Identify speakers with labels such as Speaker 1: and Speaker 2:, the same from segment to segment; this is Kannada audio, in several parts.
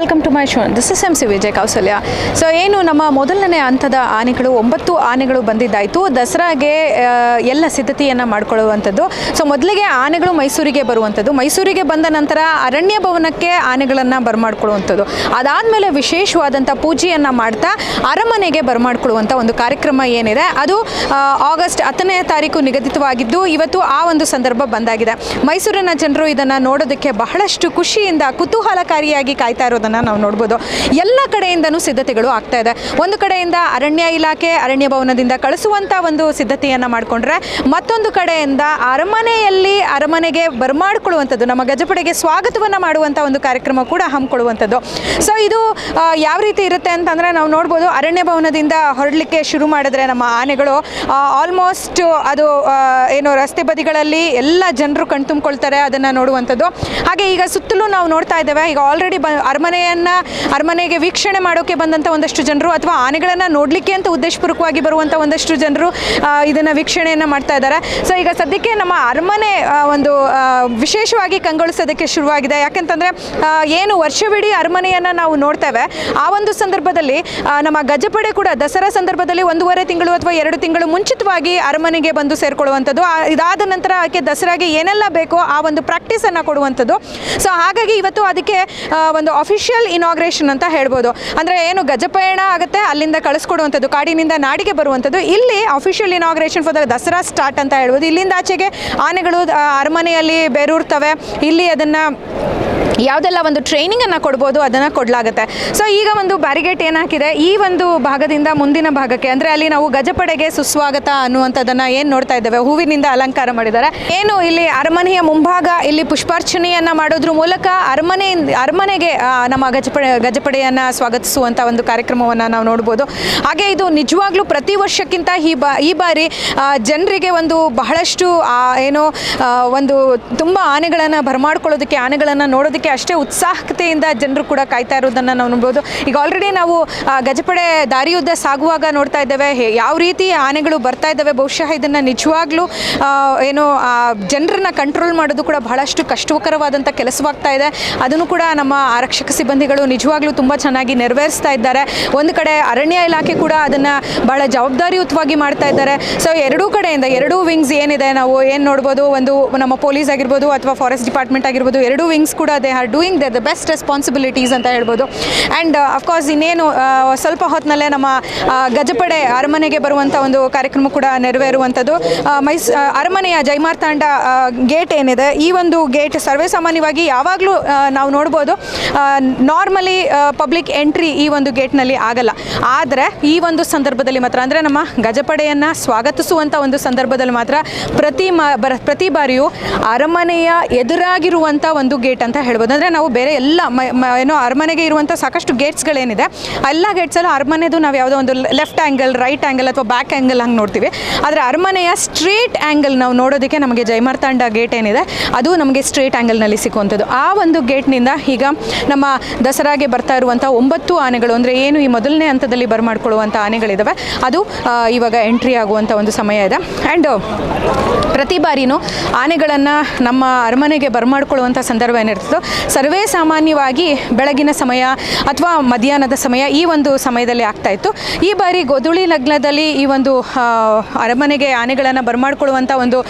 Speaker 1: Welcome to my show. This is M C Vijay Kausalya so ಏನು ನಮ್ಮ ಮೊದಲನೇ ಹಂತದ ಆನೆಗಳು, ಒಂಬತ್ತು ಆನೆಗಳು ಬಂದಿದ್ದಾಯಿತು. ದಸರಾಗೆ ಎಲ್ಲ ಸಿದ್ಧತೆಯನ್ನು ಮಾಡಿಕೊಳ್ಳುವಂಥದ್ದು. ಸೊ ಮೊದಲಿಗೆ ಆನೆಗಳು ಮೈಸೂರಿಗೆ ಬರುವಂಥದ್ದು. ಮೈಸೂರಿಗೆ ಬಂದ ನಂತರ ಅರಣ್ಯ ಭವನಕ್ಕೆ ಆನೆಗಳನ್ನು ಬರಮಾಡ್ಕೊಳ್ಳುವಂಥದ್ದು. ಅದಾದಮೇಲೆ ವಿಶೇಷವಾದಂಥ ಪೂಜೆಯನ್ನು ಮಾಡ್ತಾ ಅರಮನೆಗೆ ಬರಮಾಡ್ಕೊಳ್ಳುವಂಥ ಒಂದು ಕಾರ್ಯಕ್ರಮ ಏನಿದೆ, ಅದು ಆಗಸ್ಟ್ ಹತ್ತನೇ ತಾರೀಕು ನಿಗದಿತವಾಗಿದ್ದು ಇವತ್ತು ಆ ಒಂದು ಸಂದರ್ಭ ಬಂದಾಗಿದೆ. ಮೈಸೂರಿನ ಜನರು ಇದನ್ನು ನೋಡೋದಕ್ಕೆ ಬಹಳಷ್ಟು ಖುಷಿಯಿಂದ ಕುತೂಹಲಕಾರಿಯಾಗಿ ಕಾಯ್ತಾ ಇರೋದನ್ನು ನಾವು ನೋಡ್ಬೋದು. ಎಲ್ಲ ಕಡೆಯಿಂದನೂ ಸಿದ್ಧತೆಗಳು ಆಗ್ತಾ ಇದೆ. ಒಂದು ಕಡೆಯಿಂದ ಅರಣ್ಯ ಇಲಾಖೆ, ಅರಣ್ಯ ಭವನದಿಂದ ಕಳಿಸುವಂಥ ಒಂದು ಸಿದ್ಧತೆಯನ್ನು ಮಾಡಿಕೊಂಡ್ರೆ ಮತ್ತೊಂದು ಕಡೆಯಿಂದ ಅರಮನೆಯಲ್ಲಿ ಅರಮನೆಗೆ ಬರ್ಮಾಡ್ಕೊಳ್ಳುವಂಥದ್ದು, ನಮ್ಮ ಗಜಪಡೆಗೆ ಸ್ವಾಗತವನ್ನು ಮಾಡುವಂಥ ಒಂದು ಕಾರ್ಯಕ್ರಮ ಕೂಡ ಹಮ್ಮಿಕೊಳ್ಳುವಂಥದ್ದು. ಸೊ ಇದು ಯಾವ ರೀತಿ ಇರುತ್ತೆ ಅಂತಂದರೆ ನಾವು ನೋಡ್ಬೋದು, ಅರಣ್ಯ ಭವನದಿಂದ ಹೊರಡಲಿಕ್ಕೆ ಶುರು ಮಾಡಿದ್ರೆ ನಮ್ಮ ಆನೆಗಳು ಆಲ್ಮೋಸ್ಟ್ ಅದು ಏನು ರಸ್ತೆ ಬದಿಗಳಲ್ಲಿ ಎಲ್ಲ ಜನರು ಕಣ್ತುಂಬ್ಕೊಳ್ತಾರೆ ಅದನ್ನು ನೋಡುವಂಥದ್ದು. ಹಾಗೆ ಈಗ ಸುತ್ತಲೂ ನಾವು ನೋಡ್ತಾ ಇದ್ದೇವೆ, ಈಗ ಆಲ್ರೆಡಿ ಬ ಅರಮನೆಗೆ ವೀಕ್ಷಣೆ ಮಾಡೋಕ್ಕೆ ಬಂದಂಥ ಒಂದಷ್ಟು ಜನರು ಅಥವಾ ಆನೆಗಳನ್ನು ನೋಡಲಿಕ್ಕೆ ಅಂತ ಉದ್ದೇಶಪೂರ್ವಕವಾಗಿ ಬರುವಂಥ ಒಂದಷ್ಟು ಜನರು ಇದನ್ನು ವೀಕ್ಷಣೆಯನ್ನು ಮಾಡ್ತಾ ಇದ್ದಾರೆ. ಸೊ ಈಗ ಸದ್ಯಕ್ಕೆ ನಮ್ಮ ಅರಮನೆ ಒಂದು ವಿಶೇಷವಾಗಿ ಕಂಗೊಳಿಸೋದಕ್ಕೆ ಶುರುವಾಗಿದೆ. ಯಾಕೆಂತಂದರೆ ಏನು ವರ್ಷವಿಡೀ ಅರಮನೆಯನ್ನು ನಾವು ನೋಡ್ತೇವೆ. ಆ ಒಂದು ಸಂದರ್ಭದಲ್ಲಿ ನಮ್ಮ ಗಜಪಡೆ ಕೂಡ ದಸರಾ ಸಂದರ್ಭದಲ್ಲಿ ಒಂದೂವರೆ ತಿಂಗಳು ಅಥವಾ ಎರಡು ತಿಂಗಳು ಮುಂಚಿತವಾಗಿ ಅರಮನೆಗೆ ಬಂದು ಸೇರಿಕೊಳ್ಳುವಂಥದ್ದು. ಇದಾದ ನಂತರ ಆಕೆ ದಸರಾಗೆ ಏನೆಲ್ಲ ಬೇಕೋ ಆ ಒಂದು ಪ್ರಾಕ್ಟೀಸನ್ನು ಕೊಡುವಂಥದ್ದು. ಸೊ ಹಾಗಾಗಿ ಇವತ್ತು ಅದಕ್ಕೆ ಒಂದು ಅಫಿಷಿಯಲ್ ಇನಾಗ್ರೇಷನ್ ಅಂತ ಹೇಳ್ಬೋದು. ಅಂದರೆ ಏನು ಗಜಪಯಣ ಆಗುತ್ತೆ, ಅಲ್ಲಿಂದ ಕಳಿಸ್ಕೊಡುವಂಥದ್ದು, ಕಾಡಿನಿಂದ ನಾಡಿಗೆ ಬರುವಂಥದ್ದು. ಇಲ್ಲಿ official inauguration for the Dasara start ಅಂತ ಹೇಳ್ಬೋದು. ಇಲ್ಲಿಂದ ಆಚೆಗೆ ಆನೆಗಳು ಅರಮನೆಯಲ್ಲಿ ಬೇರೂರ್ತವೆ. ಇಲ್ಲಿ ಅದನ್ನು ಯಾವುದೆಲ್ಲ ಒಂದು ಟ್ರೈನಿಂಗನ್ನು ಕೊಡ್ಬೋದು, ಅದನ್ನು ಕೊಡಲಾಗುತ್ತೆ. ಸೊ ಈಗ ಒಂದು ಬ್ಯಾರಿಗೇಟ್ ಏನಾಕಿದೆ ಈ ಒಂದು ಭಾಗದಿಂದ ಮುಂದಿನ ಭಾಗಕ್ಕೆ, ಅಂದರೆ ಅಲ್ಲಿ ನಾವು ಗಜಪಡೆಗೆ ಸುಸ್ವಾಗತ ಅನ್ನುವಂಥದ್ದನ್ನು ಏನು ನೋಡ್ತಾ ಇದ್ದೇವೆ? ಹೂವಿನಿಂದ ಅಲಂಕಾರ ಮಾಡಿದ್ದಾರೆ. ಏನು ಇಲ್ಲಿ ಅರಮನೆಯ ಮುಂಭಾಗ ಇಲ್ಲಿ ಪುಷ್ಪಾರ್ಚನೆಯನ್ನು ಮಾಡೋದ್ರ ಮೂಲಕ ಅರಮನೆ, ಅರಮನೆಗೆ ನಮ್ಮ ಗಜಪಡೆ, ಗಜಪಡೆಯನ್ನು ಸ್ವಾಗತಿಸುವಂಥ ಒಂದು ಕಾರ್ಯಕ್ರಮವನ್ನು ನಾವು ನೋಡ್ಬೋದು. ಹಾಗೆ ಇದು ನಿಜವಾಗ್ಲೂ ಪ್ರತಿ ವರ್ಷಕ್ಕಿಂತ ಈ ಬಾ, ಈ ಬಾರಿ ಜನರಿಗೆ ಒಂದು ಬಹಳಷ್ಟು ಏನೋ ಒಂದು ತುಂಬ ಆನೆಗಳನ್ನು ಬರಮಾಡ್ಕೊಳ್ಳೋದಕ್ಕೆ ಆನೆಗಳನ್ನು ನೋಡೋದಕ್ಕೆ ಅಷ್ಟೇ ಉತ್ಸಾಹತೆಯಿಂದ ಜನರು ಕೂಡ ಕಾಯ್ತಾ ಇರೋದನ್ನು ನಾವು ನೋಡ್ಬೋದು. ಈಗ ಆಲ್ರೆಡಿ ನಾವು ಗಜಪಡೆ ದಾರಿಯುದ್ದ ಸಾಗುವಾಗ ನೋಡ್ತಾ ಇದ್ದೇವೆ. ಯಾವ ರೀತಿ ಆನೆಗಳು ಬರ್ತಾ ಇದ್ದಾವೆ, ಬಹುಶಃ ಇದನ್ನು ನಿಜವಾಗ್ಲೂ ಏನು ಜನರನ್ನ ಕಂಟ್ರೋಲ್ ಮಾಡೋದು ಕೂಡ ಬಹಳಷ್ಟು ಕಷ್ಟಕರವಾದಂಥ ಕೆಲಸವಾಗ್ತಾ ಇದೆ. ಅದನ್ನು ಕೂಡ ನಮ್ಮ ಆರಕ್ಷಕ ಸಿಬ್ಬಂದಿಗಳು ನಿಜವಾಗ್ಲೂ ತುಂಬ ಚೆನ್ನಾಗಿ ನೆರವೇರಿಸ್ತಾ ಇದ್ದಾರೆ. ಒಂದು ಕಡೆ ಅರಣ್ಯ ಇಲಾಖೆ ಕೂಡ ಅದನ್ನು ಬಹಳ ಜವಾಬ್ದಾರಿಯುತವಾಗಿ ಮಾಡ್ತಾ ಇದ್ದಾರೆ. ಸೊ ಎರಡೂ ಕಡೆಯಿಂದ, ಎರಡೂ ವಿಂಗ್ಸ್ ಏನಿದೆ, ನಾವು ಏನು ನೋಡ್ಬೋದು? ಒಂದು ನಮ್ಮ ಪೊಲೀಸ್ ಆಗಿರ್ಬೋದು ಅಥವಾ ಫಾರೆಸ್ಟ್ ಡಿಪಾರ್ಟ್ಮೆಂಟ್ ಆಗಿರ್ಬೋದು, ಎರಡೂ ವಿಂಗ್ಸ್ ಕೂಡ they are doing the the best responsibilities ಅಂತ ಹೇಳ್ಬೋದು. ಆ್ಯಂಡ್ ಅಫ್ಕೋರ್ಸ್ ಇನ್ನೇನು ಆ, ಸ್ವಲ್ಪ ಹೊತ್ತಿನಲ್ಲೇ ನಮ್ಮ ಗಜಪಡೆ ಅರಮನೆಗೆ ಬರುವಂಥ ಒಂದು ಕಾರ್ಯಕ್ರಮ ಕೂಡ ನೆರವೇರುವಂಥದ್ದು. ಮೈಸ್ ಅರಮನೆಯ ಜೈಮಾರ್ತಾಂಡ ಗೇಟ್ ಏನಿದೆ ಈ ಒಂದು ಗೇಟ್ ಸರ್ವೇ ಸಾಮಾನ್ಯವಾಗಿ ಯಾವಾಗಲೂ ನಾವು ನೋಡ್ಬೋದು. ನಾರ್ಮಲಿ ಪಬ್ಲಿಕ್ ಎಂಟ್ರಿ ಈ ಒಂದು ಗೇಟ್ನಲ್ಲಿ ಆಗಲ್ಲ. ಆದರೆ ಈ ಒಂದು ಸಂದರ್ಭದಲ್ಲಿ ಮಾತ್ರ ಅಂದರೆ ನಮ್ಮ ಗಜಪಡೆಯನ್ನು ಸ್ವಾಗತಿಸುವಂಥ ಒಂದು ಸಂದರ್ಭದಲ್ಲಿ ಮಾತ್ರ ಪ್ರತಿ ಪ್ರತಿ ಬಾರಿಯೂ ಅರಮನೆಯ ಎದುರಾಗಿರುವಂಥ ಒಂದು ಗೇಟ್ ಅಂತ ಹೇಳ್ಬೋದು. ಅಂದರೆ ನಾವು ಬೇರೆ ಎಲ್ಲ ಏನೋ ಅರಮನೆಗೆ ಇರುವಂಥ ಸಾಕಷ್ಟು ಗೇಟ್ಸ್ಗಳೇನಿದೆ ಎಲ್ಲ ಗೇಟ್ಸಲ್ಲೂ ಅರಮನೆದು ನಾವು ಯಾವುದೋ ಒಂದು ಲೆಫ್ಟ್ ಆ್ಯಂಗಲ್ ರೈಟ್ ಆ್ಯಂಗಲ್ ಅಥವಾ ಬ್ಯಾಕ್ ಆ್ಯಂಗಲ್ ಹಂಗೆ ನೋಡ್ತೀವಿ. ಆದರೆ ಅರಮನೆಯ ಸ್ಟ್ರೇಟ್ ಆ್ಯಂಗಲ್ ನಾವು ನೋಡೋದಕ್ಕೆ ನಮಗೆ ಜೈಮಾರ್ತಾಂಡ ಗೇಟ್ ಏನಿದೆ, ಅದು ನಮಗೆ ಸ್ಟ್ರೇಟ್ ಆ್ಯಂಗಲ್ನಲ್ಲಿ ಸಿಕ್ಕುವಂಥದ್ದು. ಆ ಒಂದು ಗೇಟ್ನಿಂದ ಈಗ ನಮ್ಮ ದಸರಾಗೆ ಬರ್ತಾ ಇರುವಂಥ ಒಂಬತ್ತು ಆನೆಗಳು, ಅಂದರೆ ಏನು ಈ ಮೊದಲನೇ ಹಂತದಲ್ಲಿ ಬರಮಾಡ್ಕೊಳ್ಳುವಂಥ ಆನೆಗಳಿದ್ದಾವೆ ಅದು ಇವಾಗ ಎಂಟ್ರಿ ಆಗುವಂಥ ಒಂದು ಸಮಯ ಇದೆ. ಆ್ಯಂಡ್ ಪ್ರತಿ ಬಾರಿನೂ ಆನೆಗಳನ್ನು ನಮ್ಮ ಅರಮನೆಗೆ ಬರಮಾಡ್ಕೊಳ್ಳುವಂಥ ಸಂದರ್ಭ ಏನಿರ್ತದೋ ಸರ್ವೇ ಸಾಮಾನ್ಯವಾಗಿ ಬೆಳಗಿನ ಸಮಯ ಅಥವಾ ಮಧ್ಯಾಹ್ನದ ಸಮಯ ಈ ಒಂದು ಸಮಯದಲ್ಲಿ ಆಗ್ತಾ ಇತ್ತು. ಈ ಬಾರಿ ಗೋಧುಳಿ ಲಗ್ನದಲ್ಲಿ ಈ ಒಂದು ಅರಮನೆಗೆ ಆನೆಗಳನ್ನು ಬರಮಾಡ್ಕೊಳ್ಳುವಂಥ ಒಂದು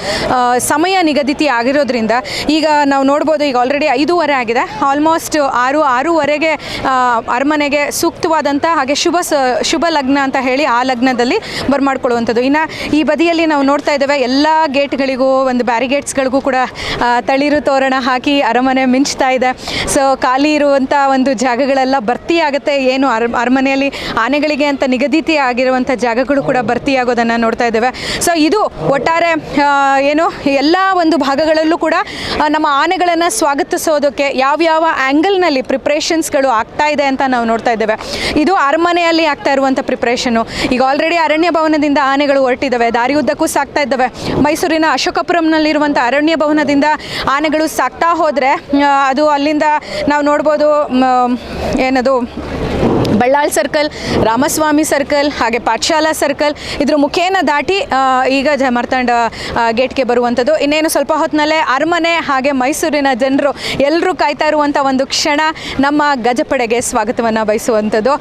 Speaker 1: ಸಮಯ ನಿಗದಿತಿ ಆಗಿರೋದ್ರಿಂದ ಈಗ ನಾವು ನೋಡ್ಬೋದು ಈಗ ಆಲ್ರೆಡಿ ಐದೂವರೆ ಆಗಿದೆ. ಆಲ್ಮೋಸ್ಟ್ ಆರು, ಆರೂವರೆಗೆ ಅರಮನೆಗೆ ಸೂಕ್ತವಾದಂಥ ಹಾಗೆ ಶುಭ ಶುಭ ಲಗ್ನ ಅಂತ ಹೇಳಿ ಆ ಲಗ್ನದಲ್ಲಿ ಬರಮಾಡ್ಕೊಳ್ಳುವಂಥದ್ದು. ಇನ್ನು ಈ ಬದಿಯಲ್ಲಿ ನಾವು ನೋಡ್ತಾ ಇದ್ದೇವೆ ಎಲ್ಲ ಗೇಟ್ಗಳಿಗೂ ಒಂದು ಬ್ಯಾರಿಗೇಟ್ಸ್ಗಳಿಗೂ ಕೂಡ ತಳಿರು ತೋರಣ ಹಾಕಿ ಅರಮನೆ ಮಿಂಚ್ತಾ ಇದೆ. ಸೊ ಖಾಲಿ ಇರುವಂಥ ಒಂದು ಜಾಗಗಳೆಲ್ಲ ಭರ್ತಿ ಆಗುತ್ತೆ. ಏನು ಅರ್, ಅರಮನೆಯಲ್ಲಿ ಆನೆಗಳಿಗೆ ಅಂತ ನಿಗದಿತ ಆಗಿರುವಂಥ ಜಾಗಗಳು ಕೂಡ ಭರ್ತಿ ಆಗೋದನ್ನು ನೋಡ್ತಾ ಇದ್ದೇವೆ. ಸೊ ಇದು ಒಟ್ಟಾರೆ ಏನು ಎಲ್ಲ ಒಂದು ಭಾಗಗಳಲ್ಲೂ ಕೂಡ ನಮ್ಮ ಆನೆಗಳನ್ನು ಸ್ವಾಗತಿಸೋದಕ್ಕೆ ಯಾವ್ಯಾವ ಆ್ಯಂಗಲ್ನಲ್ಲಿ ಪ್ರಿಪ್ರೇಷನ್ಸ್ಗಳು ಆಗ್ತಾ ಇದೆ ಅಂತ ನಾವು ನೋಡ್ತಾ ಇದ್ದೇವೆ. ಇದು ಅರಮನೆಯಲ್ಲಿ ಆಗ್ತಾ ಇರುವಂಥ ಪ್ರಿಪ್ರೇಷನು ಈಗ ಆಲ್ರೆಡಿ ಅರಣ್ಯ ಭವನದಿಂದ ಆನೆಗಳು ಹೊರಟಿದ್ದಾವೆ. ದಾರಿಯುದ್ದಕ್ಕೂ ಸಾಕ್ತಾ ಇದ್ದಾವೆ. ಮೈಸೂರಿನ ಅಶೋಕಪುರಂನಲ್ಲಿರುವಂಥ ಅರಣ್ಯ ಭವನದಿಂದ ಆನೆಗಳು ಸಾಕ್ತಾ ಹೋದರೆ ಅದು ಅಲ್ಲಿಂದ ನಾವು ನೋಡ್ಬೋದು ಏನದು, ಬಳ್ಳಾಳ್ ಸರ್ಕಲ್, ರಾಮಸ್ವಾಮಿ ಸರ್ಕಲ್, ಹಾಗೆ ಪಾಠಶಾಲಾ ಸರ್ಕಲ್, ಇದ್ರ ಮುಖೇನ ದಾಟಿ ಈಗ ಈಗ ಜಮರ್ತಾಂಡ ಗೇಟ್ಗೆ ಬರುವಂಥದ್ದು ಇನ್ನೇನು ಸ್ವಲ್ಪ ಹೊತ್ತಿನಲ್ಲೇ ಅರಮನೆ ಹಾಗೆ ಮೈಸೂರಿನ ಜನರು ಎಲ್ಲರೂ ಕಾಯ್ತಾ ಇರುವಂಥ ಒಂದು ಕ್ಷಣ ನಮ್ಮ ಗಜಪಡೆಗೆ ಸ್ವಾಗತವನ್ನು ಬಯಸುವಂಥದ್ದು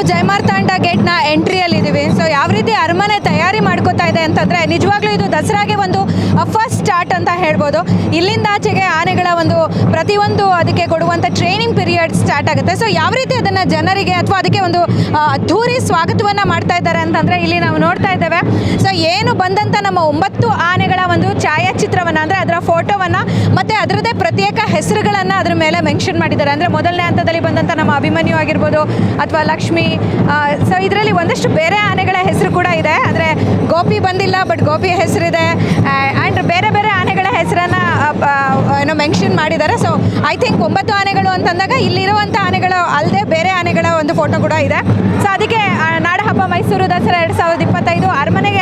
Speaker 1: ನಾವು ಜಯಮಾರ್ತಾಂಡ ಗೇಟ್ನ ಎಂಟ್ರಿಯಲ್ಲಿದ್ದೀವಿ. ಸೊ ಯಾವ ರೀತಿ ಅಂತಂದರೆ ನಿಜವಾಗ್ಲೂ ಇದು ದಸರಾಗೆ ಒಂದು ಫಸ್ಟ್ ಸ್ಟಾರ್ಟ್ ಅಂತ ಹೇಳ್ಬೋದು. ಇಲ್ಲಿಂದ ಆಚೆಗೆ ಆನೆಗಳ ಒಂದು ಪ್ರತಿಯೊಂದು ಅದಕ್ಕೆ ಕೊಡುವಂಥ ಟ್ರೈನಿಂಗ್ ಪೀರಿಯಡ್ ಸ್ಟಾರ್ಟ್ ಆಗುತ್ತೆ. ಸೊ ಯಾವ ರೀತಿ ಅದನ್ನು ಜನರಿಗೆ ಅಥವಾ ಅದಕ್ಕೆ ಒಂದು ಅದ್ಧೂರಿ ಸ್ವಾಗತವನ್ನು ಮಾಡ್ತಾ ಇದ್ದಾರೆ ಅಂತಂದರೆ ಇಲ್ಲಿ ನಾವು ನೋಡ್ತಾ ಇದ್ದೇವೆ. ಸೊ ಏನು ಬಂದಂಥ ನಮ್ಮ ಒಂಬತ್ತು ಆನೆಗಳ ಒಂದು ಛಾಯಾಚಿತ್ರವನ್ನು ಅಂದರೆ ಅದರ ಫೋಟೋವನ್ನು ಮತ್ತು ಅದರದ್ದೇ ಪ್ರತ್ಯೇಕ ಹೆಸರುಗಳನ್ನು ಅದ್ರ ಮೇಲೆ ಮೆನ್ಷನ್ ಮಾಡಿದ್ದಾರೆ. ಅಂದರೆ ಮೊದಲನೇ ಹಂತದಲ್ಲಿ ಬಂದಂಥ ನಮ್ಮ ಅಭಿಮನ್ಯು ಆಗಿರ್ಬೋದು ಅಥವಾ ಲಕ್ಷ್ಮಿ ಸೊ ಇದರಲ್ಲಿ ಒಂದಷ್ಟು ಬೇರೆ ಆನೆಗಳ ಹೆಸರು ಕೂಡ ಇದೆ. ಅಂದರೆ ಗೋಪಿ ಬಂದಿಲ್ಲ ಬಟ್ ಗೋಪಿ ಹೆಸರಿದೆ. ಆ್ಯಂಡ್ ಬೇರೆ ಬೇರೆ ಆನೆಗಳ ಹೆಸರನ್ನು ಏನೋ ಮೆನ್ಷನ್ ಮಾಡಿದ್ದಾರೆ. ಸೊ ಐ ಥಿಂಕ್ ಒಂಬತ್ತು ಆನೆಗಳು ಅಂತಂದಾಗ ಇಲ್ಲಿರುವಂಥ ಆನೆಗಳು ಅಲ್ಲದೆ ಬೇರೆ ಆನೆಗಳ ಒಂದು ಫೋಟೋ ಕೂಡ ಇದೆ. ಸೊ ಅದಕ್ಕೆ ಆ, ನಾಡಹಬ್ಬ ಮೈಸೂರು ದಸರಾ ಎರಡು ಸಾವಿರದ ಇಪ್ಪತ್ತೈದು ಅರಮನೆಗೆ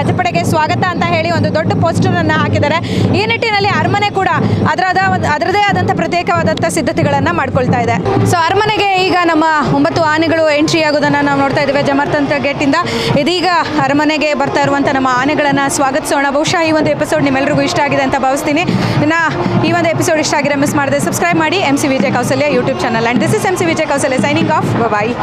Speaker 1: ಗಜಪಡೆಗೆ ಸ್ವಾಗತ ಅಂತ ಹೇಳಿ ಒಂದು ದೊಡ್ಡ ಪೋಸ್ಟರನ್ನು ಹಾಕಿದ್ದಾರೆ. ಈ ನಿಟ್ಟಿನಲ್ಲಿ ಅರಮನೆ ಕೂಡ ಅದರದ ಅದರದೇ ಆದಂಥ ಪ್ರತ್ಯೇಕವಾದಂಥ ಸಿದ್ಧತೆಗಳನ್ನು ಮಾಡ್ಕೊಳ್ತಾ ಇದೆ. ಸೊ ಅರಮನೆಗೆ ಈಗ ನಮ್ಮ ಒಂಬತ್ತು ಆನೆಗಳು ಎಂಟ್ರಿ ಆಗೋದನ್ನು ನಾವು ನೋಡ್ತಾ ಇದ್ದೇವೆ ಜಮರ್ತಂತ್ರ ಗೇಟಿಂದ ಇದೀಗ ಅರಮನೆಗೆ ಬರ್ತಾ ಇರುವಂಥ ನಮ್ಮ ಆನೆಗಳನ್ನು ಸ್ವಾಗತಿಸೋಣ. ಬಹುಶಃ ಈ ಒಂದು ಎಪಿಸೋಡ್ ನಿಮ್ಮೆಲ್ಲರಿಗೂ ಇಷ್ಟ ಆಗಿದೆ ಅಂತ ಭಾವಿಸ್ತೀನಿ. ಇನ್ನು ಈ ಒಂದು ಎಪಿಸೋಡ್ ಇಷ್ಟ ಆಗಿರೋ ಮಿಸ್ ಮಾಡಿದೆ ಸಬ್ಸ್ಕ್ರೈಬ್ ಮಾಡಿ M C Vijaya Kausalya YouTube channel and this is M C Vijaya Kausalya signing off bye